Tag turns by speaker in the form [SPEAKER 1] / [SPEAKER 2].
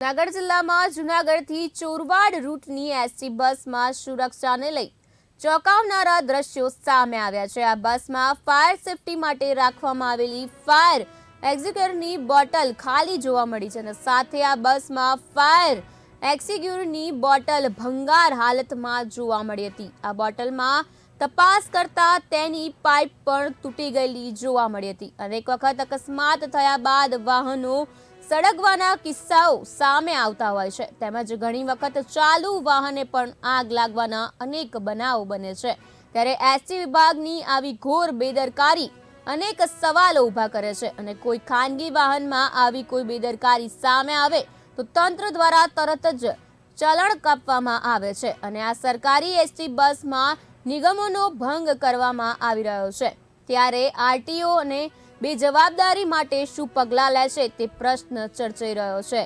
[SPEAKER 1] જૂનાગઢ જિલ્લામાં જૂનાગઢથી ચોરવાડ રૂટની એસટી બસમાં સુરક્ષાને લઈ ચોંકાવનારા દ્રશ્યો સામે આવ્યા છે. આ બસમાં ફાયર સેફટી માટે રાખવામાં આવેલી ફાયર એક્ઝિક્યુટરની બોટલ ખાલી જોવા મળી છે અને સાથે આ બસમાં ફાયર એક્ઝિક્યુટરની બોટલ ભંગાર હાલતમાં જોવા મળી હતી. આ બોટલમાં તપાસ કરતા તેની પાઇપ પણ તૂટી ગયેલી જોવા મળી હતી. અનેક વખત અકસ્માત થયા બાદ વાહનો સળગવાના કિસ્સાઓ સામે આવતા હોય છે. તેમજ ઘણી વખત ચાલુ વાહને પણ આગ લાગવાના અનેક બનાવો બને છે. ત્યારે એસટી વિભાગની આવી ઘોર બેદરકારી અનેક સવાલો ઊભા કરે છે અને કોઈ ખાનગી વાહનમાં આવી કોઈ બેદરકારી સામે આવે તો તંત્ર દ્વારા તરત જ ચલણ કાપવામાં આવે છે અને આ સરકારી એસટી બસમાં નિગમોનો ભંગ કરવામાં આવી રહ્યો છે. ત્યારે આરટીઓ અને બે જવાબદારી માટે શું પગલાં લેશે તે પ્રશ્ન ચર્ચાઈ રહ્યો છે.